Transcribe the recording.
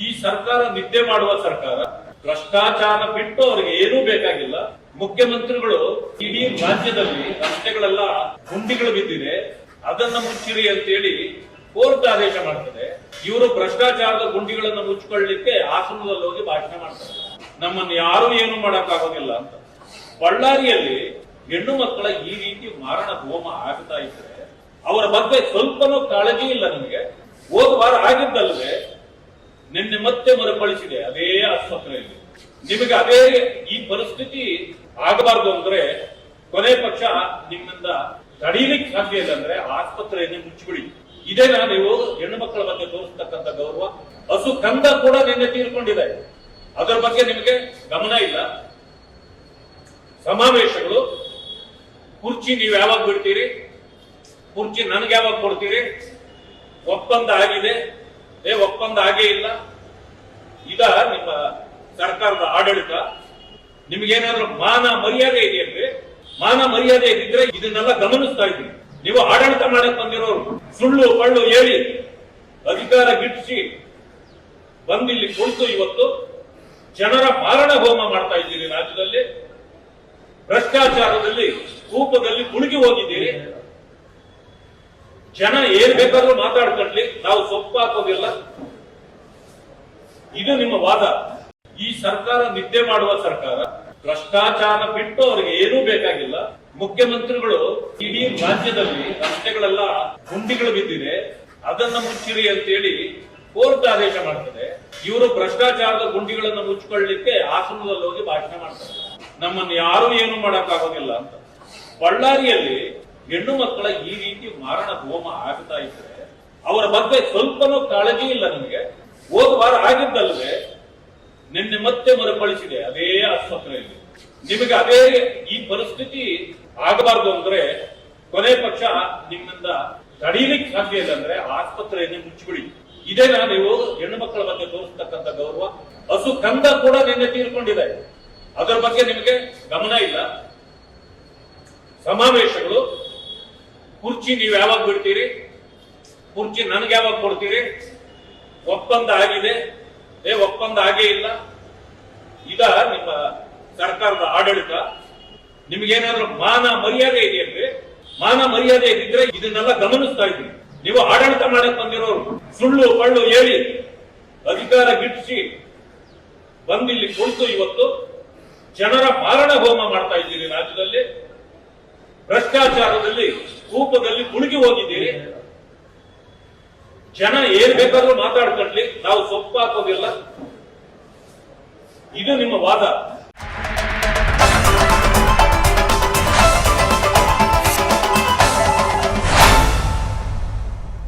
ಈ ಸರ್ಕಾರ ನಿದ್ದೆ ಮಾಡುವ ಸರ್ಕಾರ, ಭ್ರಷ್ಟಾಚಾರ ಬಿಟ್ಟು ಅವರಿಗೆ ಏನೂ ಬೇಕಾಗಿಲ್ಲ. ಮುಖ್ಯಮಂತ್ರಿಗಳು ಇಡೀ ರಾಜ್ಯದಲ್ಲಿ ರಸ್ತೆಗಳೆಲ್ಲ ಗುಂಡಿಗಳು ಬಿದ್ದಿದೆ. ಅದನ್ನ ಮುಚ್ಚಿರಿ ಅಂತೇಳಿ ಕೋರ್ಟ್ ಆದೇಶ ಮಾಡ್ತದೆ. ಇವರು ಭ್ರಷ್ಟಾಚಾರದ ಗುಂಡಿಗಳನ್ನು ಮುಚ್ಚಿಕೊಳ್ಳಲಿಕ್ಕೆ ಆಸನದಲ್ಲಿ ಹೋಗಿ ಭಾಷಣ ಮಾಡ್ತಾರೆ. ನಮ್ಮನ್ನು ಯಾರು ಏನು ಮಾಡಕ್ಕಾಗೋದಿಲ್ಲ ಅಂತ. ಬಳ್ಳಾರಿಯಲ್ಲಿ ಹೆಣ್ಣು ಮಕ್ಕಳ ಈ ರೀತಿ ಮಾರಣ ಹೋಮ ಆಗ್ತಾ ಇದ್ರೆ, ಅವರ ಬಗ್ಗೆ ಸ್ವಲ್ಪನೂ ಕಾಳಜಿ ಇಲ್ಲ ನಮಗೆ. ಹೋದ ವಾರ ಆಗಿದ್ದಲ್ಲದೆ ನಿನ್ನೆ ಮತ್ತೆ ಮರುಕಳಿಸಿದೆ, ಅದೇ ಆಸ್ಪತ್ರೆಯಲ್ಲಿ. ನಿಮಗೆ ಅದೇ ಈ ಪರಿಸ್ಥಿತಿ ಆಗಬಾರ್ದು ಅಂದ್ರೆ ಕೊನೆ ಪಕ್ಷ ನಿಮ್ಮಿಂದ ತಡೀಲಿಕ್ಕೆ ಸಾಧ್ಯ ಇಲ್ಲ ಅಂದ್ರೆ ಆಸ್ಪತ್ರೆಯನ್ನು ಮುಚ್ಚಿಬಿಡಿ. ಇದೇನಾ ನೀವು ಹೆಣ್ಣು ಮಕ್ಕಳ ಬಗ್ಗೆ ತೋರಿಸ್ತಕ್ಕಂಥ ಗೌರವ. ಹಸು ಕಂದ ಕೂಡ ನಿನ್ನೆ ತೀರ್ಕೊಂಡಿದೆ. ಅದರ ಬಗ್ಗೆ ನಿಮಗೆ ಗಮನ ಇಲ್ಲ. ಸಮಾವೇಶಗಳು. ಕುರ್ಚಿ ನೀವು ಯಾವಾಗ ಬಿಡ್ತೀರಿ? ಕುರ್ಚಿ ನನಗೆ ಯಾವಾಗ ಕೊಡ್ತೀರಿ? ಒಪ್ಪಂದ ಆಗಿದೆ. ಏ, ಒಪ್ಪಂದ ಆಗೇ ಇಲ್ಲ. ಇದ ನಿಮ್ಮ ಸರ್ಕಾರದ ಆಡಳಿತ, ನಿಮ್ಗೇನಾದ್ರೂ ಮಾನ ಮರ್ಯಾದೆ ಇದೆಯಲ್ರಿ ಮಾನ ಮರ್ಯಾದೆ ಇದ್ರೆ ಇದನ್ನೆಲ್ಲ ಗಮನಿಸ್ತಾ ಇದ್ದೀವಿ ನೀವು ಆಡಳಿತ ಮಾಡಕ್ ಬಂದಿರೋರು, ಸುಳ್ಳು, ಪಳ್ಳು ಹೇಳಿ. ಅಧಿಕಾರ ಗಿಟ್ಟಿಸಿ ಬಂದಿಲ್ಲಿ ಕುಳಿತು ಇವತ್ತು ಜನರ ಮಾರಣ ಹೋಮ ಮಾಡ್ತಾ ಇದ್ದೀರಿ ರಾಜ್ಯದಲ್ಲಿ. ಭ್ರಷ್ಟಾಚಾರದಲ್ಲಿ, ಕೂಪದಲ್ಲಿ ಮುಳುಗಿ ಹೋಗಿದ್ದೀರಿ. ಜನ ಏನ್ ಬೇಕಾದ್ರೂ ಮಾತಾಡ್ಕೊಳ್ಳಿ ನಾವು ಸೊಪ್ಪು ಹಾಕೋದಿಲ್ಲ ಇದು ನಿಮ್ಮ ವಾದ. ಈ ಸರ್ಕಾರ ನಿದ್ದೆ ಮಾಡುವ ಸರ್ಕಾರ, ಭ್ರಷ್ಟಾಚಾರ ಬಿಟ್ಟು ಅವರಿಗೆ ಏನೂ ಬೇಕಾಗಿಲ್ಲ. ಮುಖ್ಯಮಂತ್ರಿಗಳು ಇಡೀ ರಾಜ್ಯದಲ್ಲಿ ರಸ್ತೆಗಳೆಲ್ಲ ಗುಂಡಿಗಳು ಬಿದ್ದಿದೆ. ಅದನ್ನ ಮುಚ್ಚಿರಿ ಅಂತ ಹೇಳಿ ಕೋರ್ಟ್ ಆದೇಶ ಮಾಡ್ತದೆ. ಇವರು ಭ್ರಷ್ಟಾಚಾರದ ಗುಂಡಿಗಳನ್ನು ಮುಚ್ಚಿಕೊಳ್ಳಲಿಕ್ಕೆ ಆಸನದಲ್ಲಿ ಹೋಗಿ ಭಾಷಣ ಮಾಡ್ತಾರೆ. ನಮ್ಮನ್ನು ಯಾರು ಏನು ಮಾಡಕ್ಕಾಗೋದಿಲ್ಲ ಅಂತ. ಬಳ್ಳಾರಿಯಲ್ಲಿ ಹೆಣ್ಣು ಮಕ್ಕಳ ಈ ರೀತಿ ಮಾರಣ ಹೋಮ ಆಗ್ತಾ ಇದ್ರೆ, ಅವರ ಬಗ್ಗೆ ಸ್ವಲ್ಪನೂ ಕಾಳಜಿ ಇಲ್ಲ ನಿಮಗೆ ಹೋದ ವಾರ ಆಗಿದ್ದಲ್ಲದೆ ನಿನ್ನೆ ಮರುಕಳಿಸಿದೆ ಅದೇ ಆಸ್ಪತ್ರೆಯಲ್ಲಿ ನಿಮಗೆ ಅದೇ ಈ ಪರಿಸ್ಥಿತಿ ಆಗಬಾರ್ದು ಅಂದ್ರೆ ಕೊನೆ ಪಕ್ಷ ನಿಮ್ಮಿಂದ ತಡೀಲಿಕ್ಕೆ ಸಾಧ್ಯ ಇಲ್ಲ ಅಂದ್ರೆ ಆಸ್ಪತ್ರೆಯನ್ನು ಮುಚ್ಚಿಬಿಡಿ. ಇದೇನಾ ನೀವು ಹೆಣ್ಣು ಮಕ್ಕಳ ಬಗ್ಗೆ ತೋರಿಸ್ತಕ್ಕಂಥ ಗೌರವ. ಹಸು ಕಂದ ಕೂಡ ನಿನ್ನೆ ತೀರ್ಕೊಂಡಿದೆ. ಅದರ ಬಗ್ಗೆ ನಿಮಗೆ ಗಮನ ಇಲ್ಲ. ಸಮಾವೇಶಗಳು. ಕುರ್ಚಿ ನೀವು ಯಾವಾಗ ಬಿಡ್ತೀರಿ? ಕುರ್ಚಿ ನನಗೆ ಯಾವಾಗ ಕೊಡ್ತೀರಿ? ಒಪ್ಪಂದ ಆಗಿದೆ. ಏ, ಒಪ್ಪಂದ ಆಗೇ ಇಲ್ಲ. ಇದ ನಿಮ್ಮ ಸರ್ಕಾರದ ಆಡಳಿತ ನಿಮ್ಗೇನಾದ್ರೂ ಮಾನ ಮರ್ಯಾದೆ ಇದೆಯಲ್ರಿ ಮಾನ ಮರ್ಯಾದೆ ಇದ್ರೆ ಇದನ್ನೆಲ್ಲ ಗಮನಿಸ್ತಾ ಇದ್ದೀವಿ ನೀವು ಆಡಳಿತ ಮಾಡಕ್ ಬಂದಿರೋರು, ಸುಳ್ಳು, ಪಳ್ಳು ಹೇಳಿ. ಅಧಿಕಾರ ಗಿಟ್ಟಿಸಿ ಬಂದಿಲ್ಲಿ ಕುಳಿತು ಇವತ್ತು ಜನರ ಮಾರಣ ಹೋಮ ಮಾಡ್ತಾ ಇದ್ದೀರಿ ರಾಜ್ಯದಲ್ಲಿ. ಭ್ರಷ್ಟಾಚಾರದಲ್ಲಿ, ಕೂಪದಲ್ಲಿ ಮುಳುಗಿ ಹೋಗಿದ್ದೀರಿ. ಜನ ಏನ್ ಬೇಕಾದ್ರೂ ಮಾತಾಡ್ಕೊಂಡ್ಲಿ, ನಾವು ಸೊಪ್ಪು ಹಾಕೋದಿಲ್ಲ ಇದು ನಿಮ್ಮ ವಾದ.